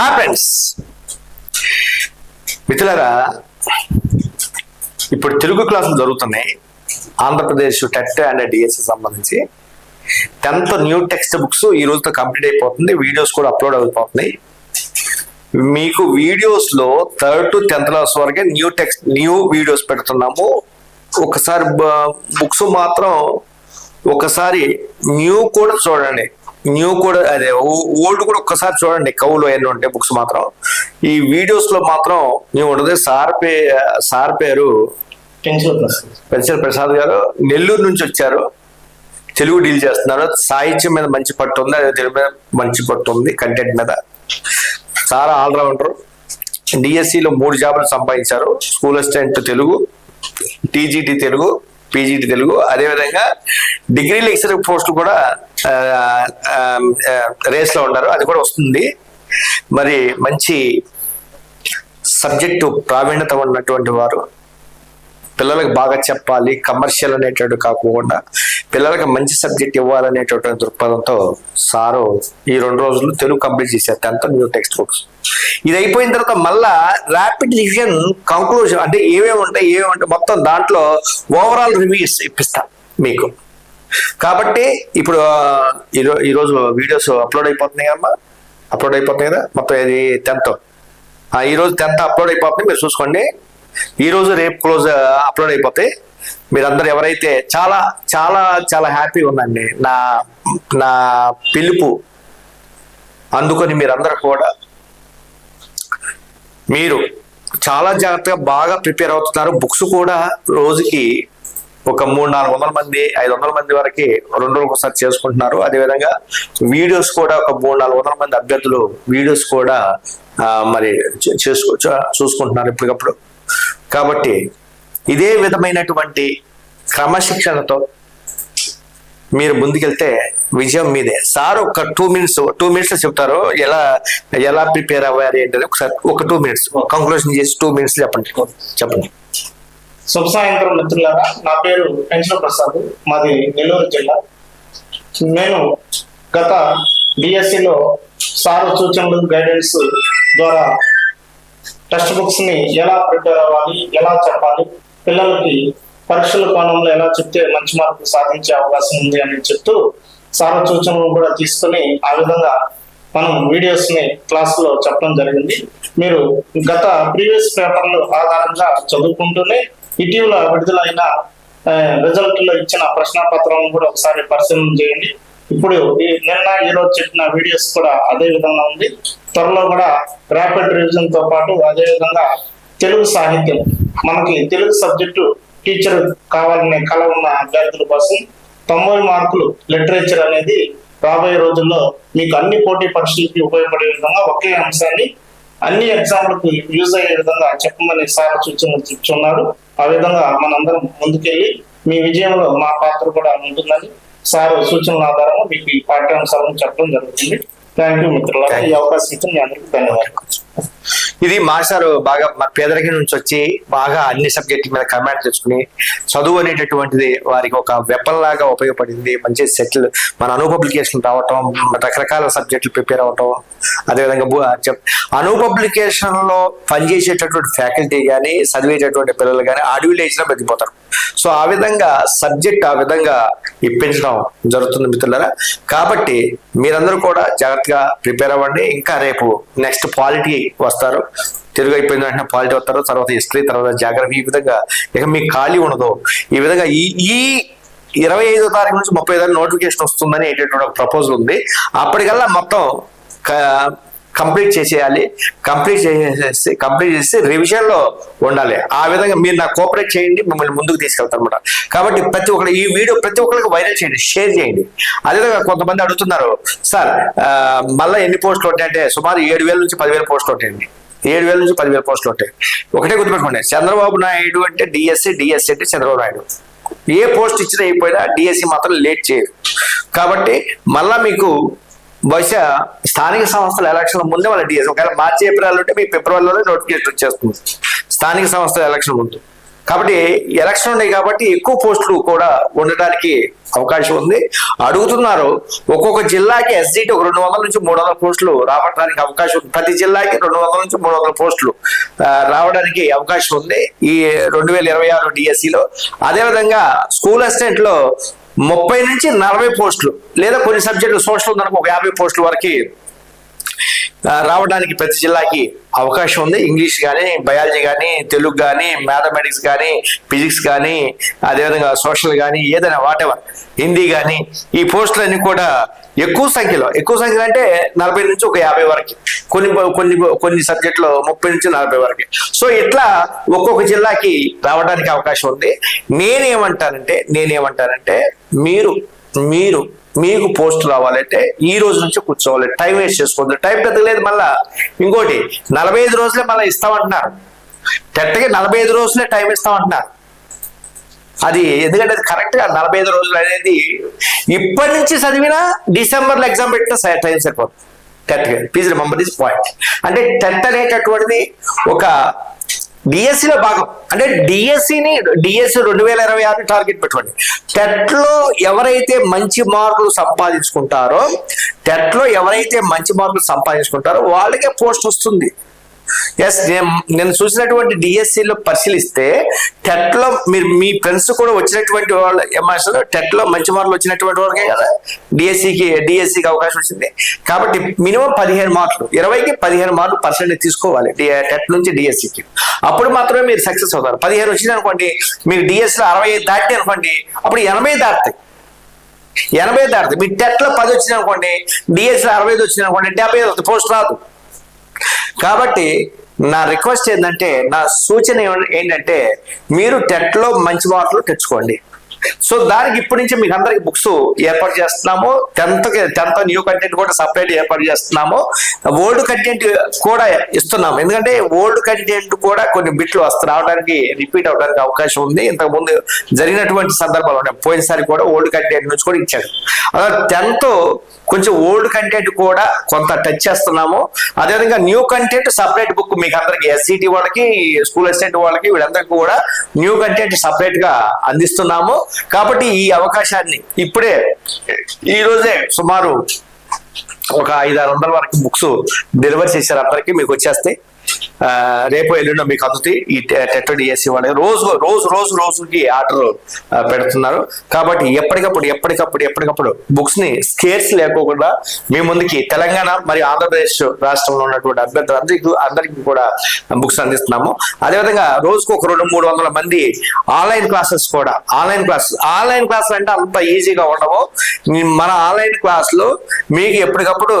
Hi friends ఇప్పుడు తెలుగు క్లాసులు జరుగుతున్నాయి. ఆంధ్రప్రదేశ్ టెట్ అండ్ డిఎస్సి సంబంధించి. టెన్త్ న్యూ టెక్స్ట్ బుక్స్ ఈ రోజుతో కంప్లీట్ అయిపోతుంది. వీడియోస్ కూడా అప్లోడ్ అయిపోతున్నాయి. మీకు వీడియోస్లో థర్డ్ టు టెన్త్ క్లాస్ వరకే న్యూ టెక్స్ట్ న్యూ వీడియోస్ పెడుతున్నాము. ఒకసారి బుక్స్ మాత్రం ఒకసారి న్యూ కూడా చూడండి. న్యూ కూడా అదే ఓల్డ్ కూడా ఒక్కసారి చూడండి కవులు ఎన్ని ఉంటాయి బుక్స్ మాత్రం. ఈ వీడియోస్లో మాత్రం న్యూ ఉంటుంది సార్ పే సార్ పేరు పెన్సిల్ ప్రసాద్ పెన్సిల్ ప్రసాద్ గారు. నెల్లూరు నుంచి వచ్చారు. తెలుగు డీల్ చేస్తున్నారు. సాహిత్యం మీద మంచి పట్టు ఉంది అదే తెలుగు మీద మంచి పట్టు ఉంది కంటెంట్ మీద. చాలా ఆల్రౌండర్. డిఎస్సిలో మూడు జాబులు సంపాదించారు. School assistant Telugu TGT Telugu PGT Telugu. అదేవిధంగా డిగ్రీ లెక్చర్ పోస్ట్ కూడా రేస్లో ఉన్నారు అది కూడా వస్తుంది. మరి మంచి సబ్జెక్టు ప్రావీణ్యత ఉన్నటువంటి వారు పిల్లలకు బాగా చెప్పాలి కమర్షియల్ అనేటట్టు కాకుండా పిల్లలకి మంచి సబ్జెక్ట్ ఇవ్వాలనేటటువంటి దృక్పథంతో సారు ఈ రెండు రోజులు తెలుగు కంప్లీట్ చేశారు. Tenth new text books. ఇది అయిపోయిన తర్వాత మళ్ళా ర్యాపిడ్ రివిజన్ కంక్లూజన్ అంటే ఏమేమి ఉంటాయి ఏమేమి ఉంటాయి మొత్తం దాంట్లో ఓవరాల్ రివ్యూస్ ఇప్పిస్తా మీకు. కాబట్టి ఇప్పుడు ఈరో- ఈరోజు వీడియోస్ అప్లోడ్ అయిపోతున్నాయి అమ్మా. అప్లోడ్ అయిపోతున్నాయి కదా? మొత్తం ఇది టెన్త్. ఈ రోజు టెన్త్ అప్లోడ్ అయిపోతుంది. మీరు చూసుకోండి. ఈ రోజు రేపు క్లోజ్ అప్లోడ్ అయిపోతాయి మీరందరూ ఎవరైతే చాలా చాలా చాలా హ్యాపీగా ఉందండి నా నా పిలుపు అందుకొని మీరందరూ కూడా మీరు చాలా జాగ్రత్తగా బాగా ప్రిపేర్ అవుతున్నారు. బుక్స్ కూడా రోజుకి ఒక మూడు నాలుగు వందల మంది ఐదు వందల మంది వరకు రెండు రోజులు ఒకసారి చేసుకుంటున్నారు. అదేవిధంగా వీడియోస్ కూడా ఒక మూడు నాలుగు వందల మంది అభ్యర్థులు వీడియోస్ కూడా మరి చేసుకో చూసుకుంటున్నారు ఎప్పటికప్పుడు కాబట్టి ఇదే విధమైనటువంటి క్రమశిక్షణతో మీరు ముందుకెళ్తే విజయం మీదే. సార్ ఒక టూ మినిట్స్ టూ మినిట్స్ చెప్తారు. ఎలా ఎలా ప్రిపేర్ అవ్వాలి ఏంటని ఒకసారి ఒక టూ మినిట్స్ కంక్లూషన్ చేసి టూ మినిట్స్ చెప్పండి. చెప్పండి. శుభ సాయంత్రం మిత్రులారా నా పేరు పెన్షన్ ప్రసాద్ మాది నెల్లూరు జిల్లా. నేను గత బిఎస్సిలో సార్ సూచనలు గైడెన్స్ ద్వారా టెక్స్ట్ బుక్స్ని ఎలా ప్రిపేర్ అవ్వాలి ఎలా చెప్పాలి పిల్లలకి పరీక్షల కోణంలో ఎలా చెప్తే మంచి మార్కులు సాధించే అవకాశం ఉంది అని చెప్తూ సార్ సూచనలు కూడా తీసుకొని ఆ విధంగా మనం వీడియోస్ని క్లాస్లో చెప్పడం జరిగింది. మీరు గత ప్రీవియస్ పేపర్లు ఆధారంగా చదువుకుంటూనే ఇటీవల విడుదలైన రిజల్ట్లో ఇచ్చిన ప్రశ్నపత్రం కూడా ఒకసారి పరిశీలన చేయండి. ఇప్పుడు ఈ నిన్న ఈరోజు చెప్పిన వీడియోస్ కూడా అదే విధంగా ఉంది. త్వరలో కూడా ర్యాపిడ్ రివిజన్తో పాటు అదే విధంగా తెలుగు సాహిత్యం. మనకి తెలుగు సబ్జెక్టు టీచర్ కావాలనే కళ ఉన్న అభ్యర్థుల కోసం తొంభై మార్కులు లిటరేచర్ అనేది రాబోయే రోజుల్లో మీకు అన్ని పోటీ పరీక్షలకి ఉపయోగపడే విధంగా ఒకే అంశాన్ని అన్ని ఎగ్జామ్లకు యూజ్ అయ్యే విధంగా చెప్పమని సార్ సూచనలు చెప్తున్నారు. ఆ విధంగా మనందరం ముందుకెళ్ళి మీ విజయంలో మా పాత్ర కూడా ఉంటుందని సార్ సూచనల ఆధారంగా మీకు ఈ పాఠ్యాంశాలను చెప్పడం జరుగుతుంది. థ్యాంక్ యూ మిత్రులారా. ఈ అవకాశం ఇచ్చిన మీ అందరికీ ధన్యవాదాలు. ఇది మాస్టర్ బాగా మన పేదరికం నుంచి వచ్చి బాగా అన్ని సబ్జెక్టుల మీద కమాండ్ తెచ్చుకుని చదువు అనేటటువంటిది వారికి ఒక వెపన్ లాగా ఉపయోగపడింది. మంచి సెటిల్ మన అను పబ్లికేషన్ రావటం రకరకాల సబ్జెక్టులు ప్రిపేర్ అవటం అదేవిధంగా బు- చెప్ అను పబ్లికేషన్లో పనిచేసేటటువంటి ఫ్యాకల్టీ కానీ చదివేటటువంటి పిల్లలు కానీ అడవిలో ఇచ్చినా బతికిపోతారు. సో ఆ విధంగా సబ్జెక్ట్ ఆ విధంగా ఇప్పించడం జరుగుతుంది మిత్రులారా. కాబట్టి మీరందరూ కూడా జాగ్రత్తగా ప్రిపేర్ అవ్వండి. ఇంకా రేపు నెక్స్ట్ పాలిటీ వస్తారు. తెలుగు అయిపోయిన వెంటనే పాలిటీ వస్తారు తర్వాత హిస్టరీ తర్వాత జాగ్రఫీ ఈ విధంగా ఇక మీకు ఖాళీ ఉండదు. ఈ విధంగా ఈ ఈ ఇరవై ఐదో తారీఖు నుంచి ముప్పై ఐదు నోటిఫికేషన్ వస్తుందని ఏంటంటే ఒక ప్రపోజల్ ఉంది. అప్పటికల్లా మొత్తం కంప్లీట్ చేసేయాలి. కంప్లీట్ చేసేసి కంప్లీట్ చేసి రివిజన్లో ఉండాలి. ఆ విధంగా మీరు నాకు కోఆపరేట్ చేయండి మిమ్మల్ని ముందుకు తీసుకెళ్తారు అనమాట కాబట్టి ప్రతి ఒక్కరు ఈ వీడియో ప్రతి ఒక్కరికి వైరల్ చేయండి షేర్ చేయండి. అదేవిధంగా కొంతమంది అడుగుతున్నారు సార్ మళ్ళీ ఎన్ని పోస్టులు ఉంటాయంటే సుమారు ఏడు వేల నుంచి పదివేల పోస్టులు ఉంటాయండి. ఏడు వేల నుంచి పదివేల పోస్టులు ఉంటాయి. ఒకటే గుర్తుపెట్టుకోండి చంద్రబాబు నాయుడు అంటే డిఎస్సి డిఎస్సి అంటే చంద్రబాబు నాయుడు. ఏ పోస్ట్ ఇచ్చినా అయిపోయినా డిఎస్సి మాత్రం లేట్ చేయరు. కాబట్టి మళ్ళా మీకు బహుశా స్థానిక సంస్థల ఎలక్షన్ ముందే వాళ్ళ డిఎస్సి ఒకవేళ మార్చి ఏప్రిల్ ఉంటే మీ ఫిబ్రవరిలోనే నోటిఫికేషన్ వచ్చేస్తుంది. స్థానిక సంస్థల ఎలక్షన్ ముందు. కాబట్టి ఎలక్షన్ ఉన్నాయి కాబట్టి ఎక్కువ పోస్టులు కూడా ఉండడానికి అవకాశం ఉంది. అడుగుతున్నారు ఒక్కొక్క జిల్లాకి ఎస్జిటి ఒక రెండు వందల నుంచి మూడు వందల పోస్టులు రావడానికి అవకాశం ఉంది. ప్రతి జిల్లాకి రెండు వందల నుంచి మూడు వందల పోస్టులు రావడానికి అవకాశం ఉంది. ఈ రెండు వేల ఇరవై ఆరు డిఎస్సిలో అదేవిధంగా స్కూల్ అసిస్టెంట్లో ముప్పై నుంచి నలభై పోస్టులు లేదా కొన్ని సబ్జెక్టులు సోషల్ ఉందనుకో ఒక యాభై పోస్టుల వరకు రావడానికి ప్రతి జిల్లాకి అవకాశం ఉంది. ఇంగ్లీష్ కానీ బయాలజీ కానీ తెలుగు కానీ మ్యాథమెటిక్స్ కానీ ఫిజిక్స్ కానీ అదేవిధంగా సోషల్ కానీ ఏదైనా వాటెవర్ హిందీ కానీ ఈ పోస్టులన్నీ కూడా ఎక్కువ సంఖ్యలో ఎక్కువ సంఖ్యలో అంటే నలభై నుంచి ఒక యాభై వరకు. కొన్ని కొన్ని కొన్ని సబ్జెక్టులో ముప్పై నుంచి నలభై వరకు. సో ఇట్లా ఒక్కొక్క జిల్లాకి రావడానికి అవకాశం ఉంది. నేనేమంటానంటే నేనేమంటానంటే మీరు మీరు మీకు పోస్ట్ రావాలంటే ఈ రోజు నుంచి కూర్చోవాలి. టైం వేస్ట్ చేసుకోవద్దు. టైం పెద్దలేదు మళ్ళా. ఇంకోటి నలభై ఐదు రోజులే మళ్ళీ ఇస్తామంటున్నారు. టెట్కి నలభై ఐదు రోజులే టైం ఇస్తామంటున్నారు. అది ఎందుకంటే అది కరెక్ట్గా నలభై ఐదు రోజులు అనేది ఇప్పటి నుంచి చదివినా డిసెంబర్లో ఎగ్జామ్ పెట్టిన టైం సరిపోతుంది TET please member this point అంటే టెట్ అనేటటువంటిది ఒక డిఎస్సి లో భాగం. అంటే డిఎస్సిని డిఎస్సి రెండు వేల ఇరవై ఆరు టార్గెట్ పెట్టుకోండి. టెట్లో ఎవరైతే మంచి మార్కులు సంపాదించుకుంటారో టెట్లో ఎవరైతే మంచి మార్కులు సంపాదించుకుంటారో వాళ్ళకే పోస్ట్ వస్తుంది. ఎస్ నేను చూసినటువంటి డిఎస్సిలో లో పరిశీలిస్తే టెట్లో మీరు మీ ఫ్రెండ్స్ కూడా వచ్చినటువంటి వాళ్ళు ఏమాస్టర్ టెట్లో మంచి మార్కులు వచ్చినటువంటి వాళ్ళకే కదా? డిఎస్సికి డిఎస్సికి అవకాశం వచ్చింది. కాబట్టి మినిమం పదిహేను మార్కులు ఇరవైకి పదిహేను మార్కులు పర్సెంటేజ్ తీసుకోవాలి టెట్ నుంచి డిఎస్సికి అప్పుడు మాత్రమే మీరు సక్సెస్ అవుతారు. పదిహేను వచ్చింది అనుకోండి మీరు డిఎస్లో అరవై ఐదు దాటి అనుకోండి అప్పుడు ఎనభై దాటుతాయి. ఎనభై దాటుతాయి. మీరు టెట్లో పది వచ్చింది అనుకోండి డిఎస్లో అరవై ఐదు వచ్చింది అనుకోండి డెబ్బై ఐదు పోస్ట్ రాదు. కాబట్టి నా రిక్వెస్ట్ ఏంటంటే నా సూచన ఏంటంటే మీరు టెట్లో మంచి మార్కులు తెచ్చుకోండి. సో దానికి ఇప్పటి నుంచి మీకు అందరికి బుక్స్ ఏర్పాటు చేస్తున్నాము. టెన్త్ టెన్త్ న్యూ కంటెంట్ కూడా సపరేట్ ఏర్పాటు చేస్తున్నాము. ఓల్డ్ కంటెంట్ కూడా ఇస్తున్నాము. ఎందుకంటే ఓల్డ్ కంటెంట్ కూడా కొన్ని బిట్లు వస్తు రావడానికి రిపీట్ అవడానికి అవకాశం ఉంది. ఇంతకు ముందు జరిగినటువంటి సందర్భాలు ఉన్నాయి. పోయినసారి కూడా ఓల్డ్ కంటెంట్ నుంచి కూడా ఇచ్చాడు అలా టెన్త్ కొంచెం ఓల్డ్ కంటెంట్ కూడా కొంత టచ్ చేస్తున్నాము. అదేవిధంగా న్యూ కంటెంట్ సపరేట్ బుక్ మీకు అందరికి ఎస్సిటి వాళ్ళకి స్కూల్ అసిస్టెంట్ వాళ్ళకి వీళ్ళందరికీ కూడా న్యూ కంటెంట్ సపరేట్గా అందిస్తున్నాము. కాబట్టి ఈ అవకాశాన్ని ఇప్పుడే ఈ రోజే సుమారు ఒక ఐదు ఆరు వందల వరకు బుక్స్ డెలివరీ చేశారు. అందరికీ మీకు వచ్చేస్తాయి. రేపు ఎల్లుండో మీకు అందుతాయి. ఈ టెట్ డిఎస్సి వాళ్ళకి రోజు రోజు రోజు రోజుకి ఆర్డర్ పెడుతున్నారు. కాబట్టి ఎప్పటికప్పుడు ఎప్పటికప్పుడు ఎప్పటికప్పుడు బుక్స్ని స్కేర్స్ లేకోకుండా మీ ముందుకి తెలంగాణ మరియు ఆంధ్రప్రదేశ్ రాష్ట్రంలో ఉన్నటువంటి అభ్యర్థులు అందరికీ అందరికీ కూడా బుక్స్ అందిస్తున్నాము. అదేవిధంగా రోజుకు ఒక రెండు మూడు వందల మంది ఆన్లైన్ క్లాసెస్ కూడా ఆన్లైన్ క్లాస్ ఆన్లైన్ క్లాసులు అంటే అంత ఈజీగా ఉండవు. మన ఆన్లైన్ క్లాస్లో మీకు ఎప్పటికప్పుడు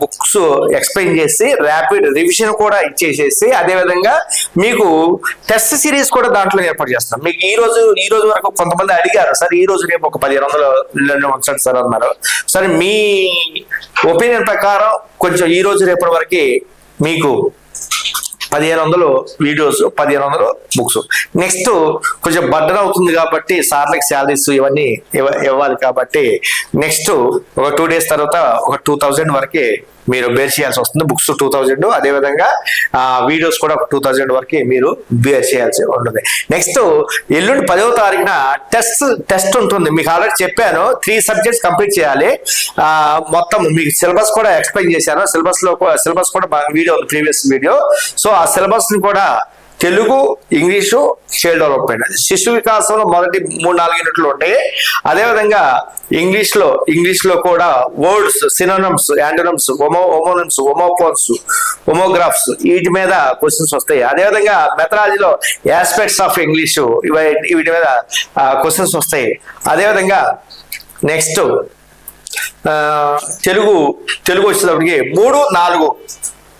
బుక్స్ ఎక్స్ప్లెయిన్ చేసి ర్యాపిడ్ రివిజన్ కూడా చేసేసి అదేవిధంగా మీకు టెస్ట్ సిరీస్ కూడా దాంట్లో ఏర్పాటు చేస్తున్నాం మీకు ఈ రోజు ఈ రోజు వరకు కొంతమంది అడిగారు సార్ ఈ రోజు రేపు ఒక పదిహేను వందలు ఇళ్ళనే ఉంచండి సార్ అన్నారు. సరే మీ ఒపీనియన్ ప్రకారం కొంచెం ఈ రోజు రేపటి వరకు మీకు పదిహేను వందలు వీడియోస్ పదిహేను వందలు బుక్స్ నెక్స్ట్ కొంచెం బర్డన్ అవుతుంది కాబట్టి సార్లకి శాలరీస్ ఇవన్నీ ఇవ్వాలి కాబట్టి నెక్స్ట్ ఒక టూ డేస్ తర్వాత ఒక టూ థౌజండ్ వరకే మీరు బేర్ చేయాల్సి వస్తుంది. బుక్స్ టూ థౌజండ్ అదేవిధంగా వీడియోస్ కూడా టూ థౌజండ్ వరకు మీరు బేర్ చేయాల్సి ఉంటుంది. నెక్స్ట్ ఎల్లుండి పదవ తారీఖున టెస్ట్ టెస్ట్ ఉంటుంది. మీకు ఆల్రెడీ చెప్పాను త్రీ సబ్జెక్ట్స్ కంప్లీట్ చేయాలి. మొత్తం మీకు సిలబస్ కూడా ఎక్స్ప్లెయిన్ చేశాను. సిలబస్లో సిలబస్ కూడా వీడియో ప్రీవియస్ వీడియో. సో ఆ సిలబస్ని కూడా తెలుగు ఇంగ్లీషు చైల్డ్ డెవలప్మెంట్. శిశు వికాసంలో మొదటి మూడు నాలుగు యూనిట్లు ఉంటాయి అదేవిధంగా ఇంగ్లీష్లో ఇంగ్లీష్లో కూడా వర్డ్స్ సినోనమ్స్ యాంటోనమ్స్ ఒమో ఒమోనమ్స్ ఒమోపోన్స్ ఒమోగ్రాఫ్స్ వీటి మీద క్వశ్చన్స్ వస్తాయి. అదేవిధంగా మెథడాలజీలో ఆస్పెక్ట్స్ ఆఫ్ ఇంగ్లీషు ఇవి వీటి మీద క్వశ్చన్స్ వస్తాయి. అదేవిధంగా నెక్స్ట్ తెలుగు తెలుగు వచ్చేటప్పటికి మూడు నాలుగు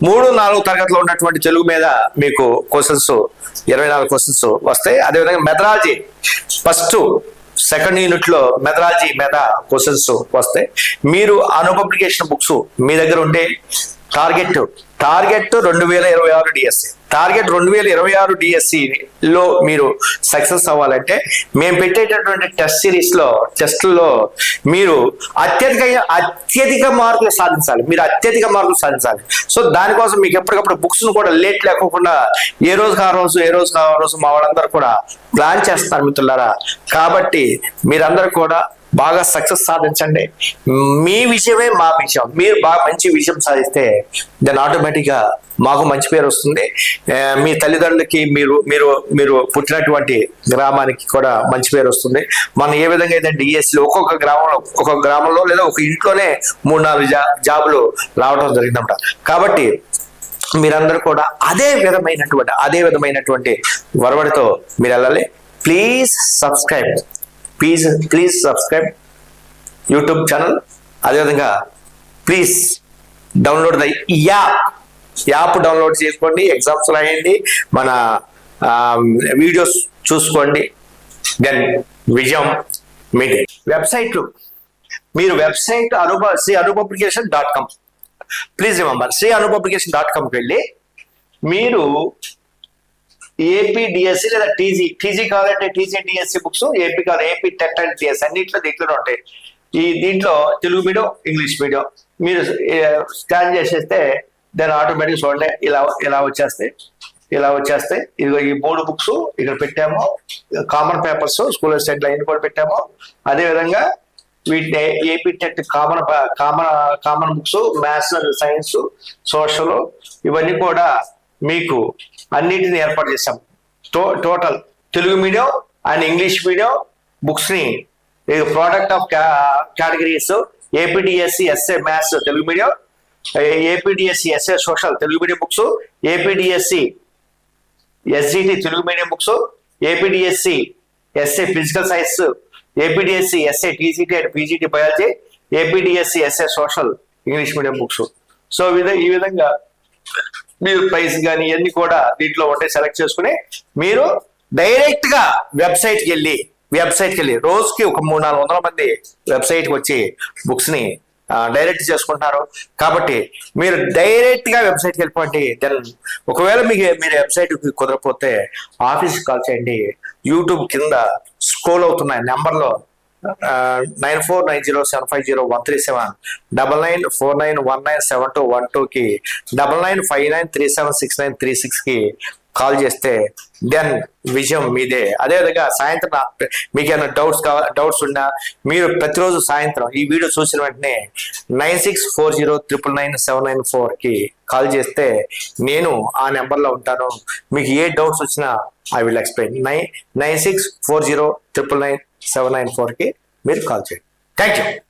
మూడు నాలుగు తరగతిలో ఉన్నటువంటి తెలుగు మీద మీకు క్వశ్చన్స్ ఇరవై నాలుగు క్వశ్చన్స్ వస్తాయి. అదేవిధంగా మెథడాలజీ ఫస్ట్ సెకండ్ యూనిట్లో మెథడాలజీ మీద క్వశ్చన్స్ వస్తాయి. మీరు అను పబ్లికేషన్ బుక్స్ మీ దగ్గర ఉంటే టార్గెట్ టార్గెట్ రెండు వేల ఇరవై ఆరు డిఎస్సి. టార్గెట్ రెండు వేల ఇరవై ఆరు డిఎస్సి లో మీరు సక్సెస్ అవ్వాలంటే మేము పెట్టేటటువంటి టెస్ట్ సిరీస్లో టెస్ట్లో మీరు అత్యధిక అత్యధిక మార్కులు సాధించాలి. మీరు అత్యధిక మార్కులు సాధించాలి. సో దానికోసం మీకు ఎప్పటికప్పుడు బుక్స్ కూడా లేట్ లేకోకుండా ఏ రోజు ఆ రోజు ఏ రోజు ఆ రోజు మా వాళ్ళందరూ కూడా ప్లాన్ చేస్తున్నారు మిత్రులారా. కాబట్టి మీరందరూ కూడా బాగా సక్సెస్ సాధించండి. మీ విషయమే మా విషయం మీరు బాగా మంచి విషయం సాధిస్తే దాని ఆటోమేటిక్గా మాకు మంచి పేరు వస్తుంది. మీ తల్లిదండ్రులకి మీరు మీరు మీరు పుట్టినటువంటి గ్రామానికి కూడా మంచి పేరు వస్తుంది. మనం ఏ విధంగా అయితే డిఎస్సి ఒక్కొక్క గ్రామంలో ఒక్కొక్క గ్రామంలో లేదా ఒక ఇంట్లోనే మూడు నాలుగు జా జాబులు రావడం జరిగిందన్నమాట కాబట్టి మీరందరూ కూడా అదే విధమైనటువంటి అదే విధమైనటువంటి వరవడితో మీరు వెళ్ళాలి. Please subscribe please please subscribe YouTube channel అదేవిధంగా please download the app app download చేసుకోండి. ఎగ్జామ్స్ రాయండి. మన వీడియోస్ చూసుకోండి. దెన్ విజయం మీది. వెబ్సైట్ మీరు వెబ్సైట్ అనుభవ Sri Anu publication dot com please remember Sri Anu publication dot కామ్కి వెళ్ళి మీరు ఏపీ డిఎస్సి లేదా టీజీ టీజీ కావాలంటే టీజీ డిఎస్సి బుక్స్ ఏపీ కావాలి ఏపీ టెట్ అండ్ టిఎస్ అన్నింటిలో దీంట్లోనే ఉంటాయి. ఈ దీంట్లో తెలుగు మీడియం ఇంగ్లీష్ మీడియం. మీరు స్కాన్ చేసేస్తే దాని ఆటోమేటిక్ చూడండి ఇలా ఇలా వచ్చేస్తాయి ఇలా వచ్చేస్తే ఇదిగో ఈ మూడు బుక్స్ ఇక్కడ పెట్టాము. Common papers school set line కూడా పెట్టాము. అదే విధంగా వీటిని AP TET common common common books maths science social ఇవన్నీ కూడా మీకు అన్నిటిని ఏర్పాటు చేస్తాం. To total Telugu medium and English medium బుక్స్ని product of categories AP DSC SA maths Telugu medium AP DSC SA social Telugu medium books AP DSC SGT Telugu medium books AP DSC SA physical science AP DSC SA TCT and PGT biology AP DSC SA social English medium books so ఈ విధంగా మీరు price కానీ ఇవన్నీ కూడా దీంట్లో ఉంటే select చేసుకుని మీరు డైరెక్ట్గా వెబ్సైట్కి వెళ్ళి వెబ్సైట్కి వెళ్ళి రోజుకి ఒక మూడు నాలుగు వందల మంది వెబ్సైట్కి వచ్చి బుక్స్ని డైరెక్ట్ చేసుకుంటున్నారు. కాబట్టి మీరు డైరెక్ట్గా వెబ్సైట్కి వెళ్ళిపోండి. దెన్ ఒకవేళ మీకు మీరు వెబ్సైట్ కుదరకపోతే ఆఫీస్కి కాల్ చేయండి. యూట్యూబ్ కింద స్క్రోల్ అవుతున్నాయి నెంబర్లో nine four nine zero seven five zero one three seven. Double nine four nine one nine seven two one టూకి double nine five nine three seven six nine three సిక్స్కి call చేస్తే then విజయం మీదే. అదేవిధంగా సాయంత్రం మీకు ఏమైనా డౌట్స్ కావాలి డౌట్స్ ఉన్నా మీరు ప్రతిరోజు సాయంత్రం ఈ వీడియో చూసిన వెంటనే nine six four zero triple nine seven nine ఫోర్కి కాల్ చేస్తే నేను ఆ నెంబర్లో ఉంటాను. మీకు ఏ డౌట్స్ వచ్చినా I will explain. Nine nine six four zero triple nine seven nine ఫోర్కి మీరు కాల్ చేయండి. Thank you